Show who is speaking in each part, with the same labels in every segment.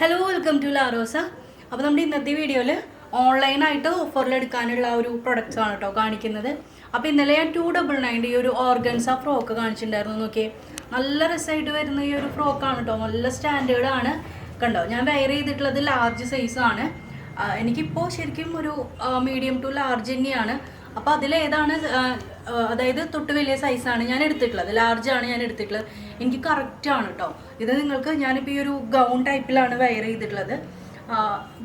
Speaker 1: Hello welcome to Larosa അപ്പോൾ നമ്മുടെ ഇന്നത്തെ വീഡിയോയിൽ ഓൺലൈനായിട്ട് ഓഫറിൽ എടുക്കാനുള്ള ഒരു പ്രൊഡക്റ്റ്സ് ആണ് കേട്ടോ കാണിക്കുന്നത്. അപ്പോൾ ഇന്നലെ ഞാൻ ടു ഡബിൾ നയന്റെ ഈ ഒരു ഓർഗൻസ ഫ്രോക്ക് കാണിച്ചിട്ടുണ്ടായിരുന്നു നോക്കിയേ. നല്ല രസമായിട്ട് വരുന്ന ഈ ഒരു ഫ്രോക്കാണ് കേട്ടോ നല്ല സ്റ്റാൻഡേർഡാണ് കണ്ടോ? ഞാൻ വെയർ ചെയ്തിട്ടുള്ളത് ലാർജ് സൈസാണ് എനിക്കിപ്പോൾ ശരിക്കും ഒരു മീഡിയം ടു ലാർജ് തന്നെയാണ്. അപ്പോൾ അതിലേതാണ് അതായത് തൊട്ട് വലിയ സൈസാണ് ഞാൻ എടുത്തിട്ടുള്ളത്. ആണ് ഞാൻ എടുത്തിട്ടുള്ളത്. എനിക്ക് കറക്റ്റ് ആണ് കേട്ടോ ഇത് നിങ്ങൾക്ക് ഞാനിപ്പോൾ ഈ ഒരു ഗൗൺ ടൈപ്പിലാണ് വെയർ ചെയ്തിട്ടുള്ളത്.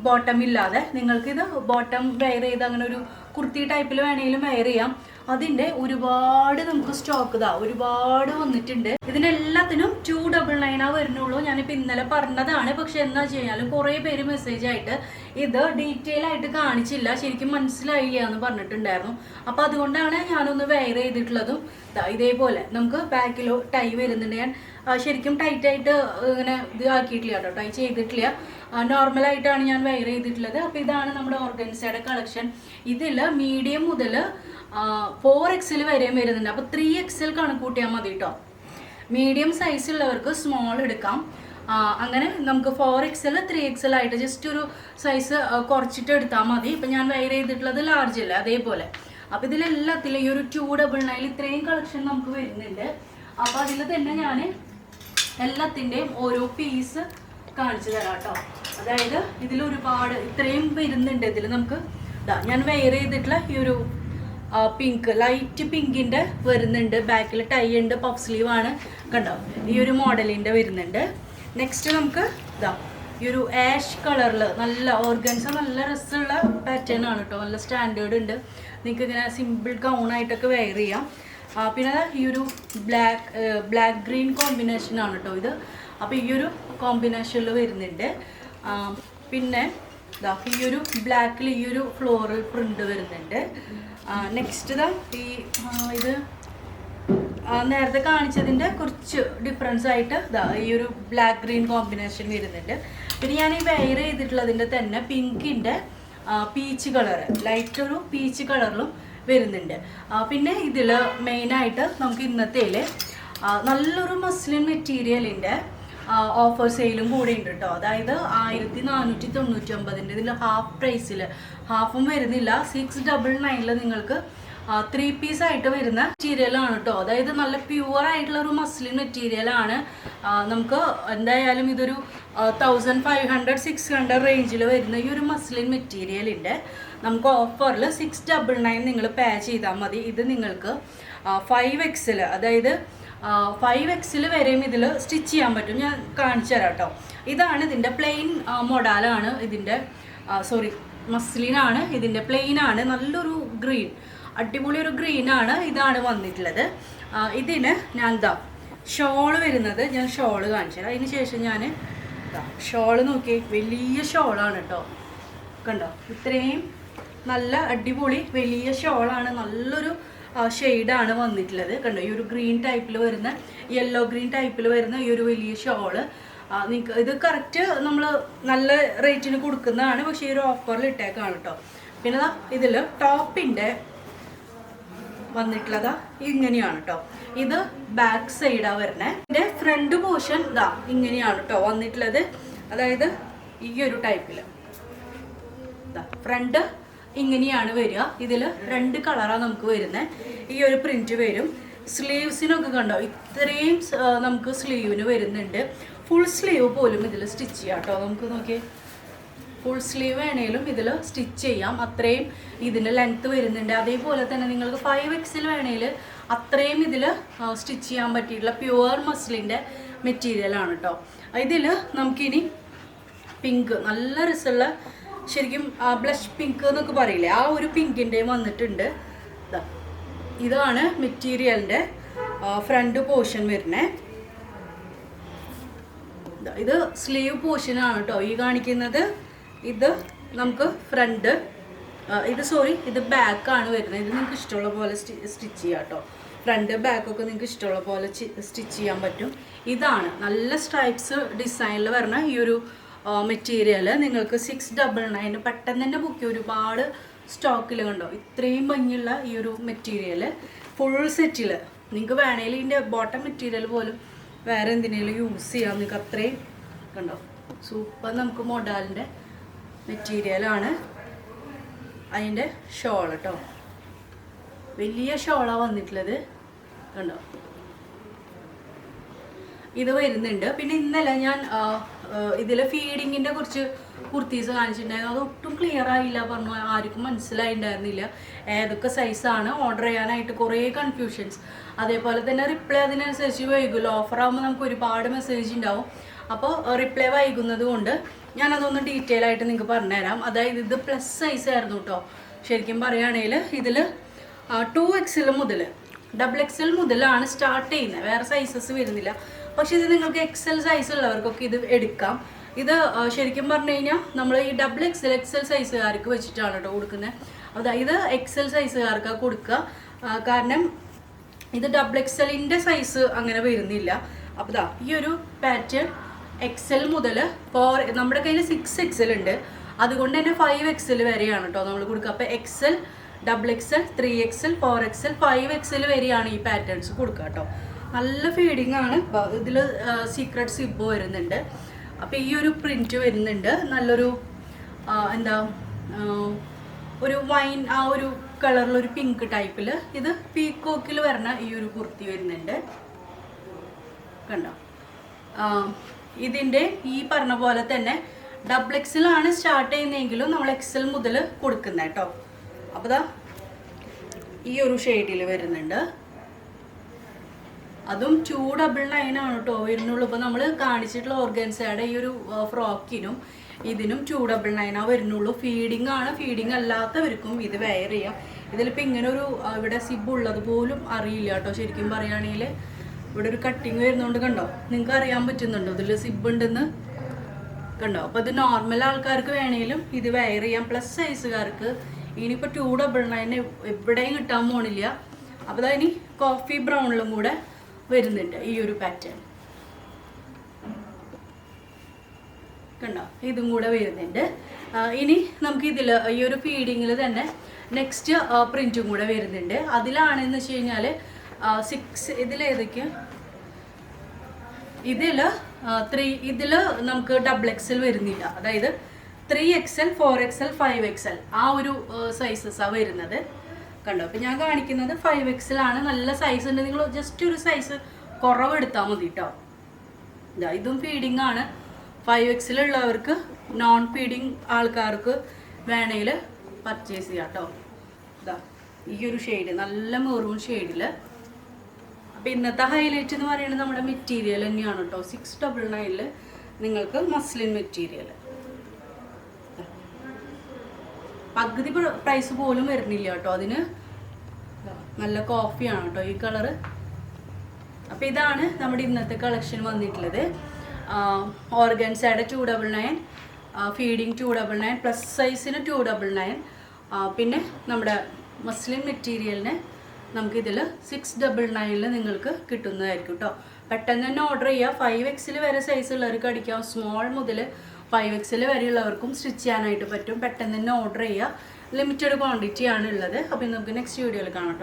Speaker 1: ബോട്ടം ഇല്ലാതെ നിങ്ങൾക്ക് ഇത് ബോട്ടം വെയർ ചെയ്ത് അങ്ങനെ ഒരു കുർത്തി ടൈപ്പിൽ വേണമെങ്കിലും വെയർ ചെയ്യാം. അതിന്റെ ഒരുപാട് നമുക്ക് സ്റ്റോക്ക് ഇതാ ഒരുപാട് വന്നിട്ടുണ്ട്. ഇതിനെല്ലാത്തിനും ടു ഡബിൾ നയനാ വരുന്നുള്ളൂ. ഞാനിപ്പോൾ ഇന്നലെ പറഞ്ഞതാണ്. പക്ഷെ എന്താ വെച്ച് കഴിഞ്ഞാൽ കുറേ പേര് മെസ്സേജ് ആയിട്ട് ഇത് ഡീറ്റെയിൽ ആയിട്ട് കാണിച്ചില്ല. ശരിക്കും മനസ്സിലായില്ല എന്ന് പറഞ്ഞിട്ടുണ്ടായിരുന്നു. അപ്പോൾ അതുകൊണ്ടാണ് ഞാനൊന്ന് വെയർ ചെയ്തിട്ടുള്ളതും. ഇതേപോലെ നമുക്ക് ബാക്കിലോ ടൈ വരുന്നുണ്ട്. ഞാൻ ശരിക്കും ടൈറ്റ് ആയിട്ട് ഇങ്ങനെ ഇത് ആക്കിയിട്ടില്ല കേട്ടോ. ടൈ ചെയ്തിട്ടില്ല. നോർമലായിട്ടാണ് ഞാൻ വെയർ ചെയ്തിട്ടുള്ളത്. അപ്പോൾ ഇതാണ് നമ്മുടെ ഓർഗൻസയുടെ കളക്ഷൻ ഇതിൽ മീഡിയം മുതൽ ഫോർ എക്സിൽ വരെയും വരുന്നുണ്ട്. അപ്പോൾ ത്രീ എക്സിൽ കണക്ക് കൂട്ടിയാൽ മതി കേട്ടോ മീഡിയം സൈസ് ഉള്ളവർക്ക് സ്മോൾ എടുക്കാം. അങ്ങനെ നമുക്ക് ഫോർ എക്സൽ ത്രീ എക്സൽ ആയിട്ട് ജസ്റ്റ് ഒരു സൈസ് കുറച്ചിട്ട് എടുത്താൽ മതി. ഇപ്പം ഞാൻ വെയർ ചെയ്തിട്ടുള്ളത് ലാർജ് അല്ലേ അതേപോലെ. അപ്പോൾ ഇതിലെല്ലാത്തിലും ഈ ഒരു ടു ഡബിൾ നയൻ ഇത്രയും കളക്ഷൻ നമുക്ക് വരുന്നുണ്ട്. അപ്പോൾ അതിൽ തന്നെ ഞാൻ എല്ലാത്തിന്റെയും ഓരോ പീസ് കാണിച്ചു തരാം കേട്ടോ അതായത് ഇതിൽ ഒരുപാട് ഇത്രയും വരുന്നുണ്ട് ഇതിൽ നമുക്ക്. ഞാൻ വെയർ ചെയ്തിട്ടുള്ള ഈ ഒരു പിങ്ക് ലൈറ്റ് പിങ്കിന്റെ വരുന്നുണ്ട്. ബാക്കിൽ ടൈ ഉണ്ട് പഫ് സ്ലീവ് ആണ്. കണ്ടോ? ഈ ഒരു മോഡലിന്റെ വരുന്നുണ്ട്. നെക്സ്റ്റ് നമുക്ക് ഇതാ ഈ ഒരു ആഷ് കളറിൽ നല്ല ഓർഗൻസ നല്ല രസമുള്ള പാറ്റേൺ ആണ് കേട്ടോ നല്ല സ്റ്റാൻഡേർഡ് ഉണ്ട്. നിങ്ങൾക്ക് ഇങ്ങനെ സിമ്പിൾ ഗൗൺ ആയിട്ടൊക്കെ വെയർ ചെയ്യാം. പിന്നെ ഈ ഒരു ബ്ലാക്ക് ബ്ലാക്ക് ഗ്രീൻ കോമ്പിനേഷൻ ആണ് കേട്ടോ ഇത്. അപ്പോൾ ഈ ഒരു കോമ്പിനേഷനിൽ വരുന്നുണ്ട്. പിന്നെ ഇതാ ഈ ഒരു ബ്ലാക്കിൽ ഈ ഒരു ഫ്ലോറൽ പ്രിന്റ് വരുന്നുണ്ട് നെക്സ്റ്റ് ഇതാ ഈ ഇത് നേരത്തെ കാണിച്ചതിന്റെ കുറച്ച് ഡിഫറൻസ് ആയിട്ട് ഇതാ ഈ ഒരു ബ്ലാക്ക് ഗ്രീൻ കോമ്പിനേഷൻ വരുന്നുണ്ട്. പിന്നെ ഞാൻ ഈ വെയർ ചെയ്തിട്ടുള്ളതിന്റെ തന്നെ പിങ്കിന്റെ പീച്ച് കളറ് ലൈറ്റ് ഒരു പീച്ച് കളറിലും വരുന്നുണ്ട്. പിന്നെ ഇതിൽ മെയിനായിട്ട് നമുക്ക് ഇന്നത്തേൽ നല്ലൊരു മസ്ലിൻ മെറ്റീരിയലിന്റെ ഓഫർ സെയിലും കൂടെ ഉണ്ട് കേട്ടോ അതായത് ആയിരത്തി നാനൂറ്റി തൊണ്ണൂറ്റി ഒമ്പതിന്റെ ഇതിൽ ഹാഫ് പ്രൈസിൽ ഹാഫും വരുന്നില്ല. സിക്സ് ഡബിൾ നയനിൽ നിങ്ങൾക്ക് ത്രീ പീസ് ആയിട്ട് വരുന്ന മെറ്റീരിയലാണ് കേട്ടോ അതായത് നല്ല പ്യുവർ ആയിട്ടുള്ള ഒരു മസ്ലിൻ മെറ്റീരിയലാണ് നമുക്ക് എന്തായാലും ഇതൊരു thousand five hundred six hundred റേഞ്ചിൽ വരുന്ന ഈ ഒരു മസ്ലിൻ മെറ്റീരിയലിന്റെ നമുക്ക് ഓഫറിൽ സിക്സ് ഡബിൾ നയൻ നിങ്ങൾ പേ ചെയ്താൽ മതി. ഇത് നിങ്ങൾക്ക് ഫൈവ് എക്സിൽ അതായത് ഫൈവ് എക്സിൽ വരെയും ഇതിൽ സ്റ്റിച്ച് ചെയ്യാൻ പറ്റും. ഞാൻ കാണിച്ചു തരാം കേട്ടോ ഇതാണ് ഇതിന്റെ പ്ലെയിൻ മൊഡാലാണ് ഇതിന്റെ സോറി മസ്ലിനാണ് ഇതിന്റെ പ്ലെയിനാണ് നല്ലൊരു ഗ്രീൻ അടിപൊളി ഒരു ഗ്രീനാണ് ഇതാണ് വന്നിട്ടുള്ളത്. ഇതിന് ഞാൻ എന്താ ഷോൾ വരുന്നത് ഞാൻ ഷോൾ കാണിച്ചു തരാം. അതിന് ശേഷം ഞാൻ ഷോൾ നോക്കി. വലിയ ഷോളാണ് കേട്ടോ. കണ്ടോ? ഇത്രയും നല്ല അടിപൊളി വലിയ ഷോളാണ് നല്ലൊരു ഷെയ്ഡാണ് വന്നിട്ടുള്ളത്. കണ്ടോ ഈ ഒരു ഗ്രീൻ ടൈപ്പിൽ വരുന്ന യെല്ലോ ഗ്രീൻ ടൈപ്പിൽ വരുന്ന ഈ ഒരു വലിയ ഷോൾ നിങ്ങൾക്ക് ഇത് കറക്റ്റ് നമ്മൾ നല്ല റേറ്റിന് കൊടുക്കുന്നതാണ് പക്ഷേ ഈ ഒരു ഓഫറിൽ ഇട്ടേക്കാണ് കേട്ടോ പിന്നെ ഇതിൽ ടോപ്പിന്റെ വന്നിട്ടുള്ളതാ ഇങ്ങനെയാണ് കേട്ടോ ഇത് ബാക്ക് സൈഡാണ് വരുന്നത് ഇതിന്റെ ഫ്രണ്ട് പോർഷൻ ഇതാ ഇങ്ങനെയാണ് കേട്ടോ വന്നിട്ടുള്ളത്. അതായത് ഈ ഒരു ടൈപ്പിൽ ഫ്രണ്ട് ഇങ്ങനെയാണ് വരിക. ഇതിൽ രണ്ട് കളറാണ് നമുക്ക് വരുന്നത് ഈ ഒരു പ്രിന്റ് വരും. സ്ലീവ്സിനൊക്കെ കണ്ടോ? ഇത്രയും നമുക്ക് സ്ലീവിന് വരുന്നുണ്ട്. ഫുൾ സ്ലീവ് പോലും ഇതിൽ സ്റ്റിച്ച് ചെയ്യാം കേട്ടോ. നമുക്ക് നോക്കിയേ. ഫുൾ സ്ലീവ് വേണേലും ഇതിൽ സ്റ്റിച്ച് ചെയ്യാം. അത്രയും ഇതിന്റെ ലെങ്ത്ത് വരുന്നുണ്ട്. അതേപോലെ തന്നെ നിങ്ങൾക്ക് ഫൈവ് എക്സിൽ വേണേൽ അത്രയും ഇതിൽ സ്റ്റിച്ച് ചെയ്യാൻ പറ്റിയിട്ടുള്ള പ്യുവർ മസിലിന്റെ മെറ്റീരിയലാണ് കേട്ടോ. ഇതിൽ നമുക്കിനി പിങ്ക് നല്ല രസമുള്ള ശരിക്കും ബ്ലഷ് പിങ്ക് എന്നൊക്കെ പറയില്ലേ ആ ഒരു പിങ്കിന്റെയും വന്നിട്ടുണ്ട്. ഇതാണ് മെറ്റീരിയലിന്റെ ഫ്രണ്ട് പോർഷൻ വരുന്നത് ദാ ഇത് സ്ലീവ് പോർഷനാണ് കേട്ടോ ഈ കാണിക്കുന്നത് ഇത് നമുക്ക് ഫ്രണ്ട് ഇത് സോറി ഇത് ബാക്കാണ് വരുന്നത്. ഇത് നിങ്ങൾക്ക് ഇഷ്ടമുള്ള പോലെ സ്റ്റിച്ച് ചെയ്യാം കേട്ടോ ഫ്രണ്ട് ബാക്കൊക്കെ നിങ്ങൾക്ക് ഇഷ്ടമുള്ള പോലെ സ്റ്റിച്ച് ചെയ്യാൻ പറ്റും. ഇതാണ് നല്ല സ്ട്രൈപ്സ് ഡിസൈനിൽ വരുന്ന ഈ ഒരു മെറ്റീരിയൽ നിങ്ങൾക്ക് സിക്സ് ഡബിൾ നയൻ പെട്ടെന്ന് തന്നെ ബുക്ക് ഒരുപാട് സ്റ്റോക്കിൽ കണ്ടോ? ഇത്രയും ഭംഗിയുള്ള ഈ ഒരു മെറ്റീരിയൽ ഫുൾ സെറ്റിൽ നിങ്ങൾക്ക് വേണമെങ്കിൽ ഇതിന്റെ ബോട്ടം മെറ്റീരിയൽ പോലും വേറെ എന്തിനേലും യൂസ് ചെയ്യാം. നിങ്ങൾക്ക് അത്രയും കണ്ടോ? സൂപ്പർ നമുക്ക് മൊഡാലിന്റെ മെറ്റീരിയലാണ് അതിന്റെ ഷോൾ കേട്ടോ വലിയ ഷോളാണ് വന്നിട്ടുള്ളത്. കണ്ടോ? ഇത് വരുന്നുണ്ട്. പിന്നെ ഇന്നലെ ഞാൻ ഇതിൽ ഫീഡിങ്ങിന്റെ കുറച്ച് കുർത്തീസ് കാണിച്ചിട്ടുണ്ടായിരുന്നു. അത് ഒട്ടും ക്ലിയർ ആയില്ല. പറഞ്ഞു ആർക്കും മനസ്സിലായിട്ടുണ്ടായിരുന്നില്ല ഏതൊക്കെ സൈസാണ് ഓർഡർ ചെയ്യാനായിട്ട് കുറേ കൺഫ്യൂഷൻസ് അതേപോലെ തന്നെ റിപ്ലൈ അതിനനുസരിച്ച് വൈകുമല്ലോ. ഓഫർ ആകുമ്പോൾ നമുക്ക് ഒരുപാട് മെസ്സേജ് ഉണ്ടാവും അപ്പോൾ റിപ്ലൈ വൈകുന്നത് കൊണ്ട് ഞാനതൊന്ന് ഡീറ്റെയിൽ ആയിട്ട് നിങ്ങൾക്ക് പറഞ്ഞുതരാം. അതായത് ഇത് പ്ലസ് സൈസ് ആയിരുന്നു കേട്ടോ ശരിക്കും പറയുകയാണെങ്കിൽ ഇതിൽ ടു എക്സിൽ മുതൽ ഡബിൾ എക്സൽ മുതലാണ് സ്റ്റാർട്ട് ചെയ്യുന്നത് വേറെ സൈസസ് വരുന്നില്ല. പക്ഷേ ഇത് നിങ്ങൾക്ക് എക്സൽ സൈസ് ഉള്ളവർക്കൊക്കെ ഇത് എടുക്കാം. ഇത് ശരിക്കും പറഞ്ഞു കഴിഞ്ഞാൽ നമ്മൾ ഈ ഡബിൾ എക്സൽ എക്സൽ സൈസുകാർക്ക് വെച്ചിട്ടാണ് കേട്ടോ കൊടുക്കുന്നത് അതായത് ഇത് എക്സൽ സൈസുകാർക്കാണ് കൊടുക്കുക കാരണം ഇത് ഡബിൾ എക്സലിന്റെ സൈസ് അങ്ങനെ വരുന്നില്ല. അപ്പോൾ ദാ ഈ ഒരു പാറ്റേൺ എക്സൽ മുതൽ ഫോർ നമ്മുടെ കയ്യിൽ സിക്സ് എക്സൽ ഉണ്ട്. അതുകൊണ്ട് തന്നെ ഫൈവ് എക്സൽ വരെയാണ് കേട്ടോ നമ്മൾ കൊടുക്കുക അപ്പോൾ XL double XL three XL four XL five XL വരെയാണ് ഈ പാറ്റേൺസ് കൊടുക്കുക കേട്ടോ. നല്ല ഫീഡിങ് ആണ്. ഇതിൽ സീക്രട്ട് സിബ് വരുന്നുണ്ട്. അപ്പോൾ ഈ ഒരു പ്രിന്റ് വരുന്നുണ്ട്. നല്ലൊരു എന്താ ഒരു വൈൻ ആ ഒരു കളറിലൊരു പിങ്ക് ടൈപ്പിൽ ഇത് പീക്കോക്കിൽ വരുന്ന ഈ ഒരു കുർത്തി വരുന്നുണ്ട്. കണ്ടോ? ഇതിന്റെ ഈ പറഞ്ഞ പോലെ തന്നെ ഡബിൾ എക്സിലാണ് സ്റ്റാർട്ട് ചെയ്യുന്നതെങ്കിലും നമ്മൾ എക്സൽ മുതൽ കൊടുക്കുന്നത് കേട്ടോ. അപ്പോൾ ദാ ഈ ഒരു ഷെയ്ഡിൽ വരുന്നുണ്ട്. അതും ടു ഡബിൾ നയൻ ആണ് കേട്ടോ വരുന്നുള്ളൂ. ഇപ്പോൾ നമ്മൾ കാണിച്ചിട്ടുള്ള ഓർഗൻസയുടെ ഈ ഒരു ഫ്രോക്കിനും ഇതിനും ടു ഡബിൾ നയൻ ആ വരുന്നുള്ളൂ. ഫീഡിങ് ആണ്. ഫീഡിങ് അല്ലാത്തവർക്കും ഇത് വെയർ ചെയ്യാം. ഇതിലിപ്പോൾ ഇങ്ങനെ ഒരു ഇവിടെ സിബ് ഉള്ളത് പോലും അറിയില്ല കേട്ടോ ശരിക്കും പറയുകയാണെങ്കിൽ ഇവിടെ ഒരു കട്ടിങ് വരുന്നതുകൊണ്ട് കണ്ടോ? നിങ്ങൾക്ക് അറിയാൻ പറ്റുന്നുണ്ടോ? ഇതിൽ സിബ് ഉണ്ടെന്ന്? കണ്ടോ? അപ്പോൾ ഇത് നോർമൽ ആൾക്കാർക്ക് വേണമെങ്കിലും ഇത് വെയർ ചെയ്യാം. പ്ലസ് സൈസുകാർക്ക് ഇനിയിപ്പോൾ ടു ഡബിൾ നയൻ എവിടെയും കിട്ടാൻ പോണില്ല. അപ്പോൾ ഇനി കോഫി ബ്രൗണിലും കൂടെ വരുന്നുണ്ട് ഈ ഒരു പാറ്റേൺ കണ്ടോ? ഇതും കൂടെ വരുന്നുണ്ട്. ഇനി നമുക്ക് ഇതിൽ ഈ ഒരു ഫീഡിങ്ങിൽ തന്നെ നെക്സ്റ്റ് പ്രിന്റും കൂടെ വരുന്നുണ്ട്. അതിലാണെന്ന് വെച്ച് കഴിഞ്ഞാൽ സിക്സ് ഇതിലേതൊക്കെ ഇതിൽ ത്രീ ഇതിൽ നമുക്ക് ഡബിൾ എക്സിൽ വരുന്നില്ല. അതായത് three XL four XL five XL ആ ഒരു സൈസസാണ് വരുന്നത്. കണ്ടോ? അപ്പം ഞാൻ കാണിക്കുന്നത് ഫൈവ് ആണ്. നല്ല സൈസ് ഉണ്ട്. നിങ്ങൾ ജസ്റ്റ് ഒരു സൈസ് കുറവെടുത്താൽ മതി കേട്ടോ ഇതാ ഇതും ഫീഡിംഗ് ആണ്. ഫൈവ് എക്സിലുള്ളവർക്ക് നോൺ ഫീഡിങ് ആൾക്കാർക്ക് വേണമെങ്കിൽ പർച്ചേസ് ചെയ്യാം കേട്ടോ ഇതാ ഈ ഒരു ഷെയ്ഡ് നല്ല മെറൂൺ ഷെയ്ഡിൽ അപ്പോൾ ഇന്നത്തെ ഹൈലൈറ്റ് എന്ന് പറയുന്നത് നമ്മുടെ മെറ്റീരിയൽ തന്നെയാണ് കേട്ടോ സിക്സ് ഡബിൾ നയനിൽ നിങ്ങൾക്ക് മസ്ലിൻ മെറ്റീരിയൽ പകുതി പ്രൈസ് പോലും വരുന്നില്ല കേട്ടോ. അതിന് നല്ല കോഫിയാണ് കേട്ടോ ഈ കളറ് അപ്പോൾ ഇതാണ് നമ്മുടെ ഇന്നത്തെ കളക്ഷൻ വന്നിട്ടുള്ളത്. ഓർഗൻസയുടെ two double nine feeding two double nine plus സൈസിന് two double nine പിന്നെ നമ്മുടെ മസ്ലിൻ മെറ്റീരിയലിന് നമുക്കിതിൽ സിക്സ് ഡബിൾ നയനിൽ നിങ്ങൾക്ക് കിട്ടുന്നതായിരിക്കും കേട്ടോ. പെട്ടെന്ന് തന്നെ ഓർഡർ ചെയ്യുക ഫൈവ് എക്സിൽ വരെ സൈസ് ഉള്ളവർക്ക് അടിക്കാം. സ്മോൾ മുതൽ ഫൈവ് എക്സിൽ വരെയുള്ളവർക്കും സ്റ്റിച്ച് ചെയ്യാനായിട്ട് പറ്റും. പെട്ടെന്ന് തന്നെ ഓർഡർ ചെയ്യുക. ലിമിറ്റഡ് ക്വാണ്ടിറ്റി ആണ് ഉള്ളത് അപ്പോൾ നമുക്ക് നെക്സ്റ്റ് വീഡിയോയിൽ കാണാം